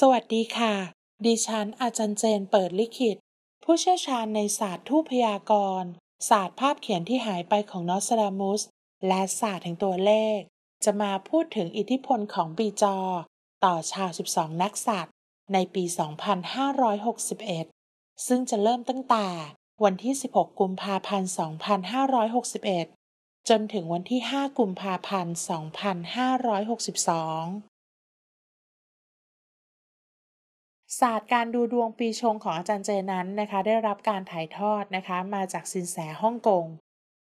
สวัสดีค่ะ ดิฉันอาจารย์เจนเปิดลิขิต ผู้เชี่ยวชาญในศาสตร์ทูพยากรณ์ศาสตร์ภาพเขียนที่หายไปของนอสดามุส และศาสตร์แห่งตัวเลข จะมาพูดถึงอิทธิพลของปีจอ ต่อชาว 12 นักสัตว์ในปี 2561 ซึ่งจะเริ่มตั้งแต่วันที่ 16 กุมภาพันธ์ 2561 จนถึงวันที่ 5 กุมภาพันธ์ 2562 ศาสตร์การดูดวงปีชงของอาจารย์เจนั้นนะคะ ได้รับการถ่ายทอดนะคะมาจากสินแสฮ่องกง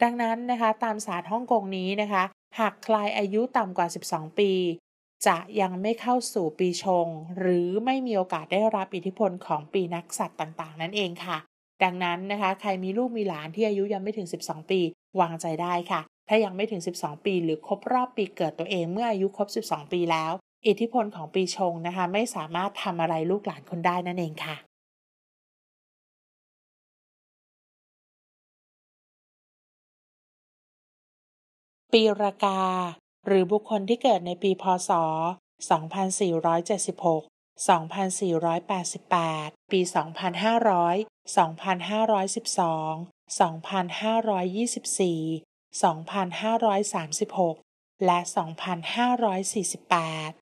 ดังนั้นนะคะตามศาสตร์ฮ่องกงนี้นะคะ หากใครอายุต่ำกว่า 12 ปี จะยังไม่เข้าสู่ปีชง หรือไม่มีโอกาสได้รับอิทธิพลของปีนักสัตว์ต่างๆ นั่นเองค่ะ ดังนั้นนะคะ ใครมีลูกมีหลานที่อายุยังไม่ถึง 12 ปี วางใจได้ค่ะ ถ้ายังไม่ถึง 12 ปี หรือครบรอบปีเกิดตัวเองเมื่ออายุครบ 12 ปีแล้ว อิทธิพลของปีชงนะคะไม่สามารถทำอะไรลูกหลานคนได้นั่นเองค่ะปีรากา หรือบุคคลที่เกิดในปีพศ 2476 2488 ปี 2500 2512 2524 2536 และ 2548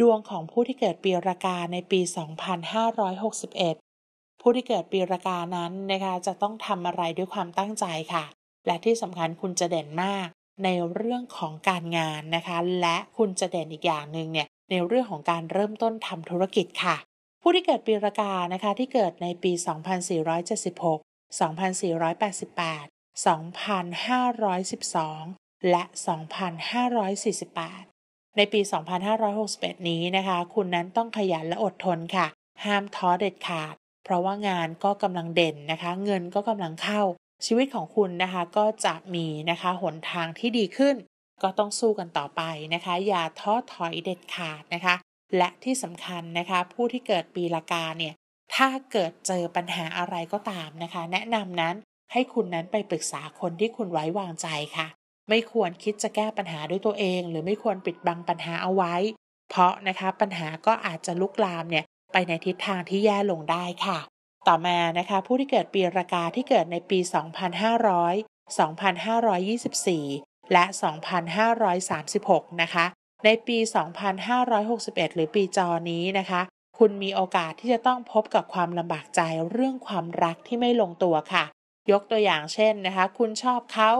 ดวงของผู้ที่เกิดปีรากาในปี 2561 ผู้ที่เกิดปีรากานั้นนะคะจะต้องทำอะไรด้วยความตั้งใจค่ะ และที่สำคัญคุณจะเด่นมากในเรื่องของการงานนะคะ และคุณจะเด่นอีกอย่างหนึ่งเนี่ยในเรื่องของการเริ่มต้นทำธุรกิจค่ะ ผู้ที่เกิดปีรากานะคะที่เกิดในปี 2476 2488 2512 และ 2548 ในปี 2561 นี้นะคะ คุณนั้นต้องขยันและอดทนค่ะ ห้ามท้อเด็ดขาด เพราะว่างานก็กำลังเด่นนะคะ เงินก็กำลังเข้า ชีวิตของคุณนะคะก็จะมีนะคะหนทางที่ดีขึ้น ก็ต้องสู้กันต่อไปนะคะ อย่าท้อถอยเด็ดขาดนะคะ และที่สำคัญนะคะ ผู้ที่เกิดปีละกาเนี่ย ถ้าเกิดเจอปัญหาอะไรก็ตามนะคะ แนะนำนั้นให้คุณนั้นไปปรึกษาคนที่คุณไว้วางใจค่ะ ไม่ควรคิดจะแก้ปัญหาด้วยตัวเอง หรือไม่ควรปิดบังปัญหาเอาไว้ เพราะนะคะปัญหาก็อาจจะลุกลามเนี่ยไปในทิศทางที่แย่ลงได้ค่ะ ต่อมานะคะผู้ที่เกิดปีรากาที่เกิดในปี 2500 2524 และ 2536 นะคะ ในปี 2561 หรือปีจอนี้นะคะ คุณมีโอกาสที่จะต้องพบกับความลำบากใจเรื่องความรักที่ไม่ลงตัวค่ะ ยกตัวอย่างเช่นนะคะ คุณชอบเขา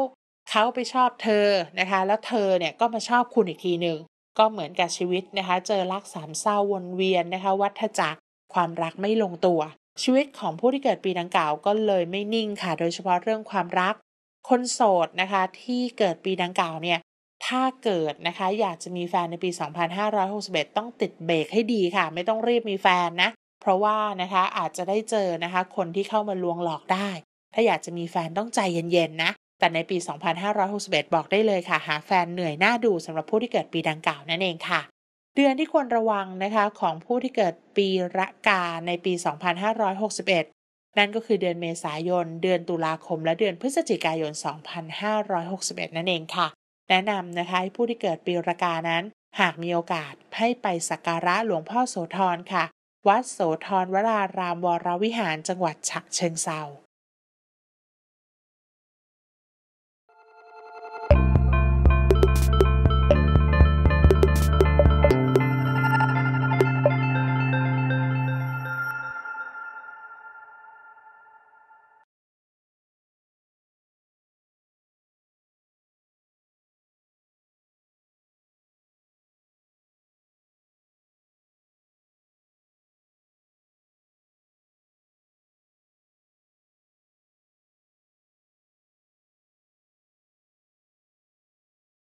เขาไปชอบเธอนะคะ แล้วเธอเนี่ยก็มาชอบคุณอีกทีหนึ่งก็เหมือนกับชีวิตนะคะ เจอรักสามเศร้าวนเวียนนะคะ วัฏจักรความรักไม่ลงตัว ชีวิตของผู้ที่เกิดปีดังกล่าวก็เลยไม่นิ่งค่ะ โดยเฉพาะเรื่องความรัก คนโสดนะคะที่เกิดปีดังกล่าวเนี่ย ถ้าเกิดนะคะ อยากจะมีแฟนในปี 2561 ต้องติดเบรกให้ดีค่ะ ไม่ต้องรีบมีแฟนนะ เพราะว่านะคะอาจจะได้เจอนะคะ คนที่เข้ามาลวงหลอกได้ ถ้าอยากจะมีแฟนต้องใจเย็นๆนะ แต่ในปี 2561 บอกได้เลยค่ะ หาแฟนเหนื่อยหน้าดูสำหรับผู้ที่เกิดปีดังกล่าวนั่นเองค่ะ เดือนที่ควรระวังนะคะของผู้ที่เกิดปีระกาในปี 2561 นั่นก็คือเดือนเมษายน เดือนตุลาคม และเดือนพฤศจิกายน 2561 นั่นเองค่ะ แนะนำนะคะให้ผู้ที่เกิดปีระกานั้น หากมีโอกาสให้ไปสักการะหลวงพ่อโสธรค่ะ วัดโสธรวรารามวรวิหารจังหวัดฉะเชิงเซา